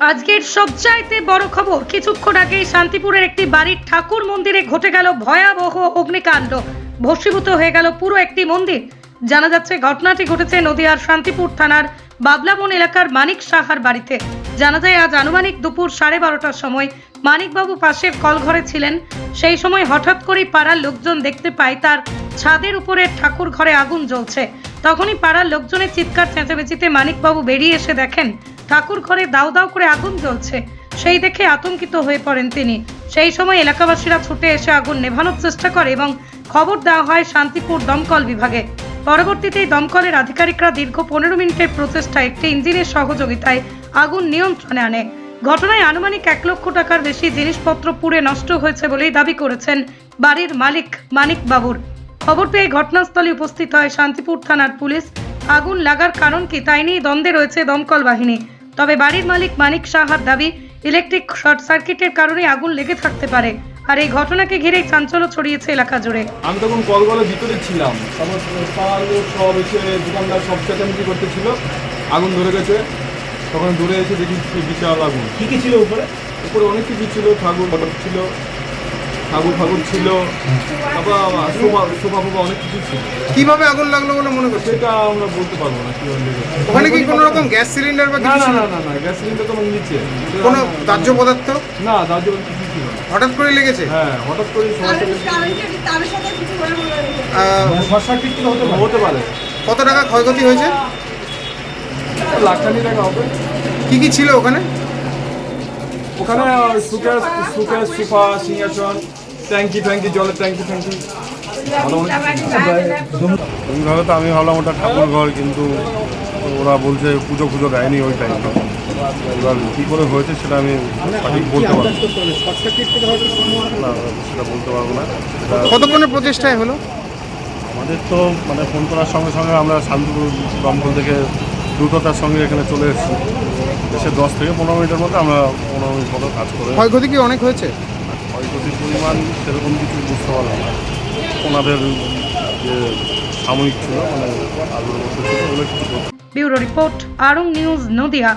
আজকের সবচাইতে বড় খবর, কিছুক্ষণ আগেই শান্তিপুরের একটি বাড়ির ঠাকুর মন্দিরে ঘটে গেল ভয়াবহ অগ্নিকাণ্ড। ভস্মীভূত হয়ে গেল পুরো একটি মন্দির। জানা যাচ্ছে, ঘটনাটি ঘটেছে নদিয়ার শান্তিপুর থানার বাবলাবন এলাকার মানিক সাহার বাড়িতে। জানা যায়, আজ আনুমানিক দুপুর সাড়ে বারোটার সময় মানিকবাবু পাশের কলঘরে ছিলেন। সেই সময় হঠাৎ করেই পাড়ার লোকজন দেখতে পায়, তার ছাদের উপরে ঠাকুর ঘরে আগুন জ্বলছে। তখনই পাড়ার লোকজনের চিৎকার চেঁচামেচিতে মানিকবাবু বেরিয়ে এসে দেখেন ঠাকুর ঘরে দাউ দাউ করে আগুন জ্বলছে। সেই দেখে আতঙ্কিত হয়ে পড়েন তিনি। সেই সময় এলাকাবাসীরা ছুটে এসে আগুন নেভানোর চেষ্টা করে এবং খবর দেওয়া হয় শান্তিপুর দমকল বিভাগে। পরবর্তীতে দমকলের আধিকারিকরা দীর্ঘ পনেরো মিনিটের প্রচেষ্টায় একটি ইঞ্জিনের সহযোগিতায় আগুন নিয়ন্ত্রণে আনে। ঘটনায় আনুমানিক এক লক্ষ টাকার বেশি জিনিসপত্র পুড়ে নষ্ট হয়েছে বলেই দাবি করেছেন বাড়ির মালিক মানিক বাবুর খবর পেয়ে ঘটনাস্থলে উপস্থিত হয় শান্তিপুর থানার পুলিশ। আগুন লাগার কারণ কি তাই নিয়ে দ্বন্দ্বে রয়েছে দমকল বাহিনী। তবে বাড়ির মালিক মানিক সাহার দাবি ইলেকট্রিক শর্ট সার্কিটের কারণে আগুন লেগে থাকতে পারে। আর এই ঘটনাকে ঘিরে চাঞ্চল্য ছড়িয়েছে এলাকা জুড়ে। আমি তখন কলগলের ভিতরে ছিলাম। তারপর পাড়ার লোক সব এসে দোকানদার সব চেঁচামেচি করতেছিল। আগুন ধরে গেছে। তখন দূরে এসে দেখি কি বিশাল আগুন। কী কী ছিল উপরে? উপরে অনেক কিছু ছিল ঠাকুর ছিল। ঠাকুর ফাগুর ছিল। তারপর অনেক কিছু ছিল। কীভাবে আগুন লাগল বলে মনে করছে? সেটা আমরা বলতে পারব না কীভাবে লেগেছে ওখানে কি কোনো রকম গ্যাস সিলিন্ডার বা না কিছু না না না না গ্যাস সিলিন্ডার তো আমার নিচে। কোনো দাহ্য পদার্থ? না দার্জ কিছু ছিল না। হঠাৎ করে লেগেছে? হ্যাঁ হঠাৎ করে আহ, হতে পারে? কত টাকা ক্ষয়ক্ষতি হয়েছে? টাকা হবে। কি কি ছিল ওখানে? ওখানে সুকেস সুকেস সোফা সিংহাসন ট্যাঙ্কি ট্যাঙ্কি জলের ট্যাঙ্কি ট্যাঙ্কি এইভাবে তো আমি ভাবলাম ওটা ঠাকুর ঘর কিন্তু ওরা বলছে পুজো পুজো দেয়নি ওই টাইমটা এবার কী করে হয়েছে সেটা আমি সঠিক বলতে পারব না। সেটা বলতে পারব না। কতক্ষণের প্রচেষ্টায় হলো? আমাদের তো মানে ফোন করার সঙ্গে সঙ্গে আমরা শান্তিপুর দমকল থেকে দ্রুততার সঙ্গে এখানে চলে এসেছি। এসে দশ থেকে পনেরো মিনিটের মধ্যে আমরা পনেরো মিনিট মতো কাজ করে ক্ষয়ক্ষতি কি অনেক হয়েছে? ক্ষয়ক্ষতির পরিমাণ সেরকম কিছু বুঝতে পারলাম না। ওনাদের যে সাময়িক ছিল মানে আলুর মধ্যে ছিল ওগুলো কিছু ব্যুরো রিপোর্ট আরং নিউজ নদিয়া।